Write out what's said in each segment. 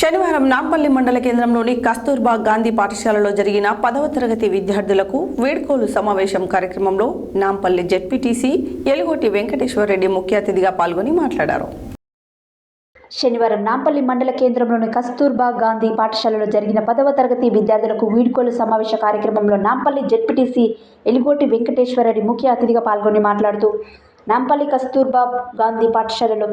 శనివారం నాంపల్లి మండల కేంద్రంలోని కస్తూర్బా గాంధీ పాఠశాలలో జరిగిన పదవ తరగతి విద్యార్థులకు వేడ్కోలు సమావేశం కార్యక్రమంలో నాంపల్లి జెడ్పీటీసీ ఎలుగోటి వెంకటేశ్వరరెడ్డి ముఖ్య అతిథిగా పాల్గొని మాట్లాడారు. శనివారం నాంపల్లి మండల కేంద్రంలోని కస్తూర్బా గాంధీ పాఠశాలలో జరిగిన పదవ తరగతి విద్యార్థులకు వీడ్కోలు సమావేశ కార్యక్రమంలో నాంపల్లి జెడ్పీటీసీ ఎలుగోటి వెంకటేశ్వరరెడ్డి ముఖ్య అతిథిగా పాల్గొని మాట్లాడుతూ నాంపల్లి కస్తూర్బా గాంధీ పాఠశాలలో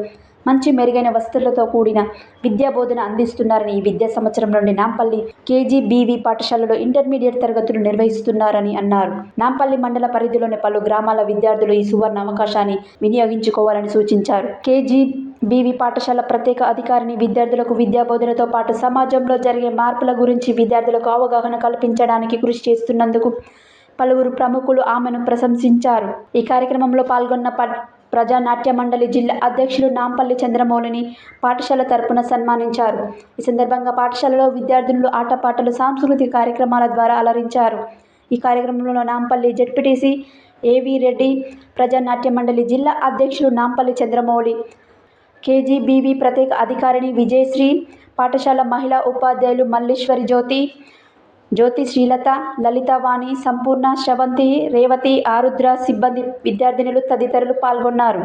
మంచి మెరుగైన వసతులతో కూడిన విద్యా బోధన అందిస్తున్నారని ఈ విద్యా సంవత్సరం నుండి నాంపల్లి కేజీబీవీ పాఠశాలలో ఇంటర్మీడియట్ తరగతులు నిర్వహిస్తున్నారని అన్నారు. నాంపల్లి మండల పరిధిలోని పలు గ్రామాల విద్యార్థులు ఈ సువర్ణ అవకాశాన్ని వినియోగించుకోవాలని సూచించారు. కేజీ బీవీ పాఠశాల ప్రత్యేక అధికారిని విద్యార్థులకు విద్యా బోధనతో పాటు సమాజంలో జరిగే మార్పుల గురించి విద్యార్థులకు అవగాహన కల్పించడానికి కృషి చేస్తున్నందుకు పలువురు ప్రముఖులు ఆమెను ప్రశంసించారు. ఈ కార్యక్రమంలో పాల్గొన్న ప ప్రజానాట్య మండలి జిల్లా అధ్యక్షులు నాంపల్లి చంద్రమౌళిని పాఠశాల తరపున సన్మానించారు. ఈ సందర్భంగా పాఠశాలలో విద్యార్థులు ఆటపాటలు సాంస్కృతిక కార్యక్రమాల ద్వారా అలరించారు. ఈ కార్యక్రమంలో నాంపల్లి జెడ్పీటీసీ ఏవి రెడ్డి ప్రజానాట్య మండలి జిల్లా అధ్యక్షులు నాంపల్లి చంద్రమౌళి కేజీబీవీ ప్రత్యేక అధికారిణి విజయశ్రీ పాఠశాల మహిళా ఉపాధ్యాయులు మల్లేశ్వరి జ్యోతి జ్యోతి శ్రీలత లలితవాణి సంపూర్ణ శ్రవంతి రేవతి ఆరుద్ర సిబ్బంది విద్యార్థినులు తదితరులు పాల్గొన్నారు.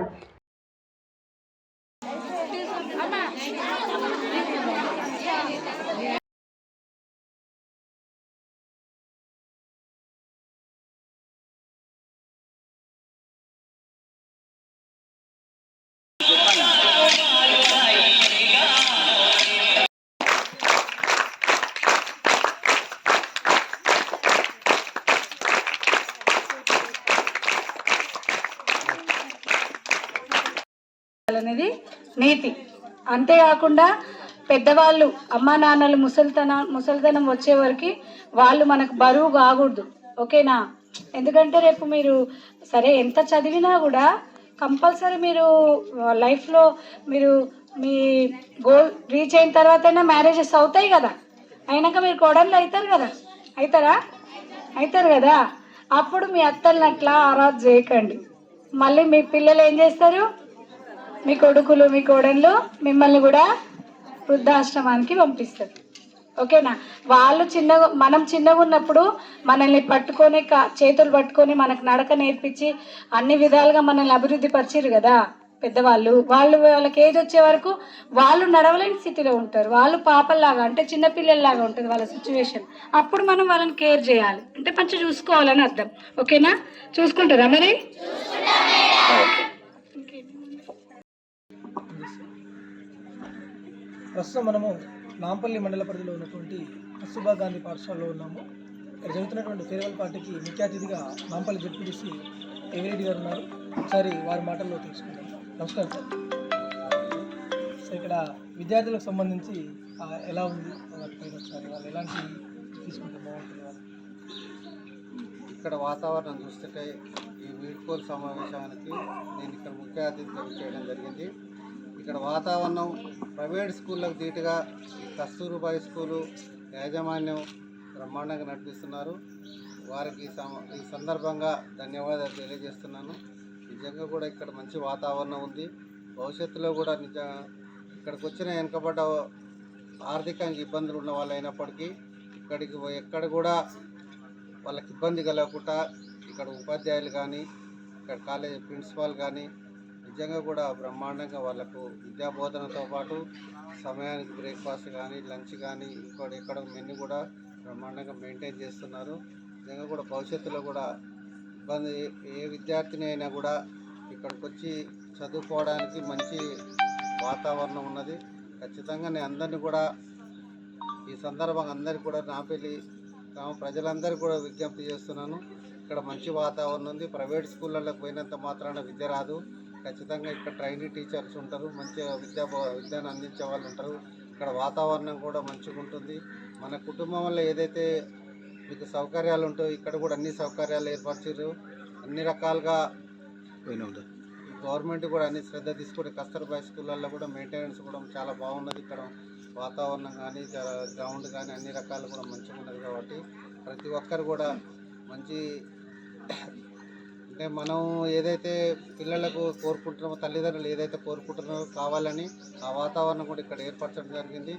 అనేది నీతి. అంతేకాకుండా పెద్దవాళ్ళు అమ్మా నాన్నలు ముసలితన ముసలితనం వచ్చే వరకు వాళ్ళు మనకు బరువు కాకూడదు. ఓకేనా? ఎందుకంటే రేపు మీరు సరే ఎంత చదివినా కూడా కంపల్సరీ మీరు లైఫ్లో మీరు మీ గోల్ రీచ్ అయిన తర్వాతైనా మ్యారేజెస్ అవుతాయి కదా. అయినాక మీరు కోడళ్ళు అవుతారు కదా. అవుతారా? అవుతారు కదా. అప్పుడు మీ అత్తల్ని అట్లా ఆరాధ చేయకండి. మళ్ళీ మీ పిల్లలు ఏం చేస్తారు? మీ కొడుకులు మీ కోడళ్ళు మిమ్మల్ని కూడా వృద్ధాశ్రమానికి పంపిస్తారు. ఓకేనా? వాళ్ళు చిన్నగా మనం చిన్నగా ఉన్నప్పుడు మనల్ని పట్టుకొని చేతులు పట్టుకొని మనకు నడక నేర్పించి అన్ని విధాలుగా మనల్ని అభివృద్ధి పరిచారు కదా పెద్దవాళ్ళు. వాళ్ళు వాళ్ళకి ఏజ్ వచ్చే వరకు వాళ్ళు నడవలేని స్థితిలో ఉంటారు. వాళ్ళు పాపల్లాగా అంటే చిన్నపిల్లల్లాగా ఉంటుంది వాళ్ళ సిచ్యువేషన్ అప్పుడు మనం వాళ్ళని కేర్ చేయాలి. అంటే మంచిగా చూసుకోవాలని అర్థం. ఓకేనా? చూసుకుంటారా మరి? ఓకే. ప్రస్తుతం మనము నాంపల్లి మండల పరిధిలో ఉన్నటువంటి కస్తూర్బా గాంధీ పాఠశాలలో ఉన్నాము. ఇక్కడ జరుగుతున్నటువంటి ఫేర్వెల్ పార్టీకి ముఖ్య అతిథిగా నాంపల్లి జడ్పీటీసీ ఏవిరెడ్డి గారు ఉన్నారు. ఒకసారి వారి మాటల్లో తెలుసుకుందాం. నమస్కారం సార్. సో ఇక్కడ విద్యార్థులకు సంబంధించి ఎలా ఉంది? వాటిపైన ఒకసారి వాళ్ళు ఎలాంటి తీసుకుంటే బాగుంటుంది వాళ్ళు ఇక్కడ వాతావరణం చూస్తుంటే ఈ వీడ్కోలు సమావేశానికి నేను ఇక్కడ ముఖ్య అతిథిగా చేయడం జరిగింది. ఇక్కడ వాతావరణం ప్రైవేట్ స్కూళ్ళకు ధీటుగా ఈ కస్తూరుబాయి స్కూలు యాజమాన్యం బ్రహ్మాండంగా నడిపిస్తున్నారు. వారికి ఈ ఈ సందర్భంగా ధన్యవాదాలు తెలియజేస్తున్నాను. నిజంగా కూడా ఇక్కడ మంచి వాతావరణం ఉంది. భవిష్యత్తులో కూడా నిజ ఇక్కడికి వచ్చిన వెనుకబడ్డ ఆర్థికంగా ఇబ్బందులు ఉన్న వాళ్ళు అయినప్పటికీ ఇక్కడికి ఎక్కడ కూడా వాళ్ళకి ఇబ్బంది కలగకుండా ఇక్కడ ఉపాధ్యాయులు కానీ ఇక్కడ కాలేజ్ ప్రిన్సిపాల్ కానీ నిజంగా కూడా బ్రహ్మాండంగా వాళ్ళకు విద్యా బోధనతో పాటు సమయానికి బ్రేక్ఫాస్ట్ కానీ లంచ్ కానీ ఇంకోటి ఎక్కడ మెన్యూ కూడా బ్రహ్మాండంగా మెయింటైన్ చేస్తున్నారు. నిజంగా కూడా భవిష్యత్తులో కూడా ఇబ్బంది ఏ విద్యార్థిని అయినా కూడా ఇక్కడికి వచ్చి చదువుకోవడానికి మంచి వాతావరణం ఉన్నది. ఖచ్చితంగా నేను అందరినీ కూడా ఈ సందర్భంగా అందరికీ కూడా నా పెళ్ళి గ్రామ ప్రజలందరికీ కూడా విజ్ఞప్తి చేస్తున్నాను. ఇక్కడ మంచి వాతావరణం ఉంది. ప్రైవేట్ స్కూళ్ళలో పోయినంత మాత్రాన విద్య రాదు. ఖచ్చితంగా ఇక్కడ ట్రైనింగ్ టీచర్స్ ఉంటారు మంచిగా విద్యా విద్యను అందించే వాళ్ళు ఉంటారు. ఇక్కడ వాతావరణం కూడా మంచిగా ఉంటుంది. మన కుటుంబంలో ఏదైతే మీకు సౌకర్యాలు ఉంటాయో ఇక్కడ కూడా అన్ని సౌకర్యాలు ఏర్పరిచారు అన్ని రకాలుగా గవర్నమెంట్ కూడా అన్ని శ్రద్ధ తీసుకుని కస్తూర్బాయ్ స్కూళ్ళల్లో కూడా మెయింటెనెన్స్ కూడా చాలా బాగున్నది. ఇక్కడ వాతావరణం కానీ గ్రౌండ్ కానీ అన్ని రకాలు కూడా మంచిగా ఉన్నది కాబట్టి ప్రతి ఒక్కరు కూడా మంచి అంటే మనం ఏదైతే పిల్లలకు కోరుకుంటున్నామో తల్లిదండ్రులు ఏదైతే కోరుకుంటున్నారో కావాలని ఆ వాతావరణం కూడా ఇక్కడ ఏర్పరచడం జరిగింది.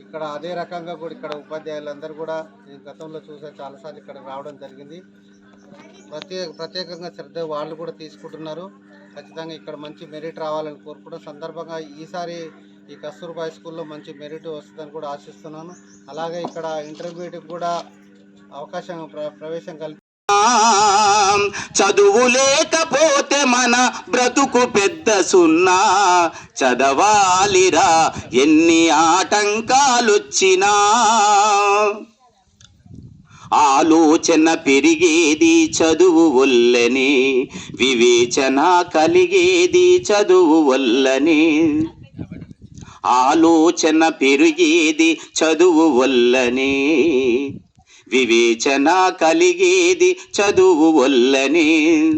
ఇక్కడ అదే రకంగా కూడా ఇక్కడ ఉపాధ్యాయులందరూ కూడా నేను గతంలో చూసే చాలాసార్లు ఇక్కడ రావడం జరిగింది. ప్రత్యేక ప్రత్యేకంగా శ్రద్ధ వాళ్ళు కూడా తీసుకుంటున్నారు. ఖచ్చితంగా ఇక్కడ మంచి మెరిట్ రావాలని కోరుకుంటున్న సందర్భంగా ఈసారి ఈ కస్తూర్బా హై స్కూల్లో మంచి మెరిట్ వస్తుందని కూడా ఆశిస్తున్నాను. అలాగే ఇక్కడ ఇంటర్మీడియట్ కూడా అవకాశం ప్ర- ప్రవేశం కల్పి చదువు లేకపోతే మన బ్రతుకు పెద్ద సున్నా. చదవాలిరా ఎన్ని ఆటంకాలొచ్చినా. ఆలోచన పెరిగేది చదువు వల్లనే వివేచన కలిగేది చదువు వల్లనే. ఆలోచన పెరిగేది చదువు వల్లనే. వివేచన కలిగేది చదువు వల్లనే